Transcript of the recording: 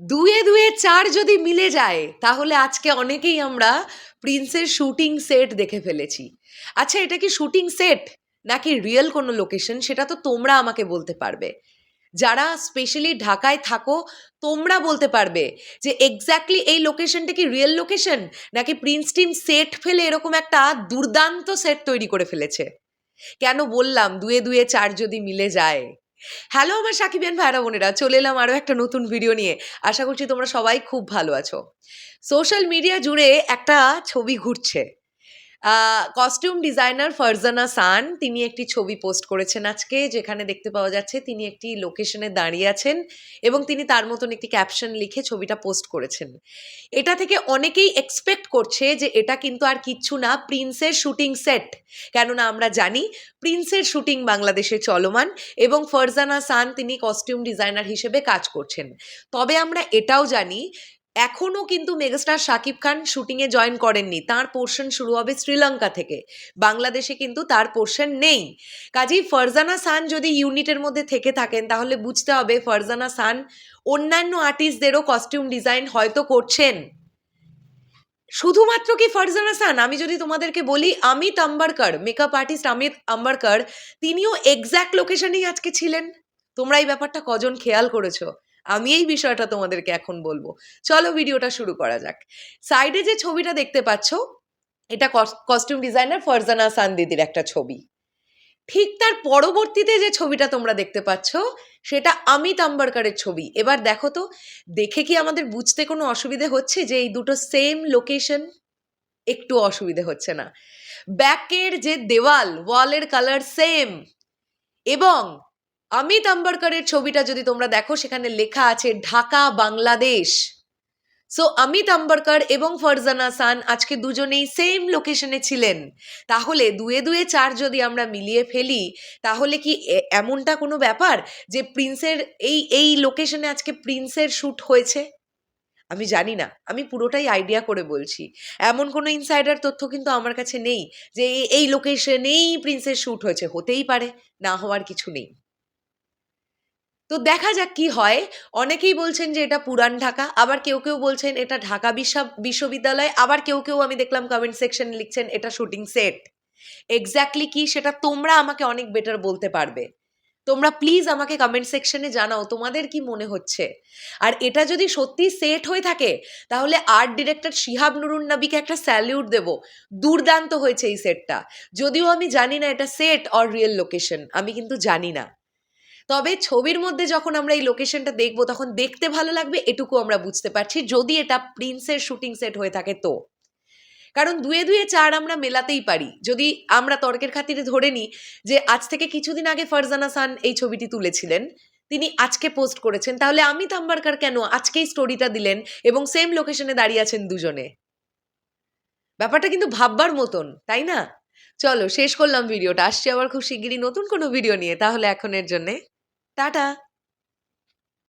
দুয়ে দুয়ে চার যদি মিলে যায়, তাহলে আজকে অনেকেই আমরা প্রিন্সের শুটিং সেট দেখে ফেলেছি। আচ্ছা এটা কি শুটিং সেট নাকি রিয়েল কোনো লোকেশন? সেটা তো তোমরা আমাকে বলতে পারবে। যারা স্পেশালি ঢাকায় থাকো, তোমরা বলতে পারবে যে এক্স্যাক্টলি এই লোকেশনটা কি রিয়েল লোকেশন? নাকি প্রিন্স টিম সেট ফেলে এরকম একটা দুর্দান্ত সেট তৈরি করে ফেলেছে? কেন বললাম দুয়ে দুয়ে চার যদি মিলে যায়? হ্যালো আমার সাকিবিয়ান ভাইরা বোনেরা, চলে এলাম আরও একটা নতুন ভিডিও নিয়ে। আশা করছি তোমরা সবাই খুব ভালো আছো। সোশ্যাল মিডিয়া জুড়ে একটা ছবি ঘুরছে। কস্টিউম ডিজাইনার ফারজানা সান, তিনি একটি ছবি পোস্ট করেছেন আজকে, যেখানে দেখতে পাওয়া যাচ্ছে তিনি একটি লোকেশনে দাঁড়িয়ে আছেন এবং তিনি তার মতন একটি ক্যাপশন লিখে ছবিটা পোস্ট করেছেন। এটা থেকে অনেকেই এক্সপেক্ট করছে যে এটা কিন্তু আর কিচ্ছু না, প্রিন্সের শুটিং সেট কেননা আমরা জানি প্রিন্সের শুটিং বাংলাদেশে চলমান এবং ফারজানা সান তিনি কস্টিউম ডিজাইনার হিসেবে কাজ করছেন। তবে আমরা এটাও জানি এখনও কিন্তু মেগাস্টার শাকিব খান শুটিংয়ে জয়েন করেননি। তার পোর্শন শুরু হবে শ্রীলঙ্কা থেকে। বাংলাদেশে কিন্তু তার পোর্শন নেই। কাজেই ফরজানা সান যদি ইউনিটের মধ্যে থেকে থাকেন, তাহলে বুঝতে হবে ফরজানা সান অন্যান্য আর্টিস্টদেরও কস্টিউম ডিজাইন হয়তো করছেন। শুধুমাত্র কি ফারজানা সান? আমি যদি তোমাদেরকে বলি অমিত আম্বারকর মেকআপ আর্টিস্ট অমিত আম্বারকর, তিনিও এক্স্যাক্ট লোকেশনেই আজকে ছিলেন। তোমরা এই ব্যাপারটা কজন খেয়াল করেছ? আমি এই বিষয়টা তোমাদেরকে এখন বলব। চলো ভিডিওটা শুরু করা যাক। সাইডে যে ছবিটা দেখতে পাচ্ছ, এটা কস্টিউম ডিজাইনার ফরজানা সান দিদির একটা ছবি। ঠিক তার পরবর্তীতে যে ছবিটা তোমরা দেখতে পাচ্ছ, সেটা অমিত আম্বারকারের ছবি। এবার দেখো তো, দেখে কি আমাদের বুঝতে কোনো অসুবিধে হচ্ছে যে এই দুটো সেম লোকেশন একটু অসুবিধে হচ্ছে না। ব্যাকের যে দেওয়াল ওয়ালের কালার সেম এবং অমিত আম্বারকরের ছবিটা যদি তোমরা দেখো, সেখানে লেখা আছে, ঢাকা, বাংলাদেশ। সো অমিত আম্বারকর এবং ফারজানা সান আজকে দুজনেই সেম লোকেশনে ছিলেন। তাহলে দুয়ে দুয়ে চার যদি আমরা মিলিয়ে ফেলি, তাহলে কি এমনটা কোনো ব্যাপার যে প্রিন্সের এই এই লোকেশনে আজকে প্রিন্সের শ্যুট হয়েছে? আমি জানি না। আমি পুরোটাই আইডিয়া করে বলছি। এমন কোনো ইনসাইডার তথ্য কিন্তু আমার কাছে নেই যে এই লোকেশনেই প্রিন্সের শ্যুট হয়েছে। হতেই পারে, না হওয়ার কিছু নেই। তো দেখা যাক কি হয়। অনেকেই বলছেন যে এটা পুরান ঢাকা, আবার কেউ কেউ বলছেন এটা ঢাকা বিশ্ব- বিশ্ববিদ্যালয়, আবার কেউ কেউ আমি দেখলাম কমেন্ট সেকশন লিখছেন এটা শুটিং সেট এক্স্যাক্টলি কি সেটা তোমরা আমাকে অনেক বেটার বলতে পারবে। তোমরা প্লিজ আমাকে কমেন্ট সেকশনে জানাও, তোমাদের কি মনে হচ্ছে? আর এটা যদি সত্যি সেট হয়ে থাকে, তাহলে আর্ট ডিরেক্টর শিহাব নুরুন নবীকে একটা স্যালিউট দেব। দুর্দান্ত হয়েছে এই সেটটা যদিও আমি জানি না এটা সেট অর রিয়েল লোকেশন আমি কিন্তু জানি না। তবে ছবির মধ্যে যখন আমরা এই লোকেশনটা দেখব, তখন দেখতে ভালো লাগবে, এটুকু আমরা বুঝতে পারছি, যদি এটা প্রিন্সের শুটিং সেট হয়ে থাকে তো। কারণ দুয়ে দুয়ে চার আমরা মেলাতেই পারি। যদি আমরা তর্কের খাতিরে ধরে নিই যে আজ থেকে কিছুদিন আগে ফারজানা সান এই ছবিটি তুলেছিলেন, তিনি আজকে পোস্ট করেছেন, তাহলে অমিত আম্বারকার কেন আজকেই স্টোরিটা দিলেন এবং সেম লোকেশনে দাঁড়িয়ে আছেন দুজনে? ব্যাপারটা কিন্তু ভাববার মতন, তাই না? চলো, শেষ করলাম ভিডিওটা। আসছি আবার খুব শিগগিরই নতুন কোনো ভিডিও নিয়ে, তাহলে এখনের জন্যে। টাটা।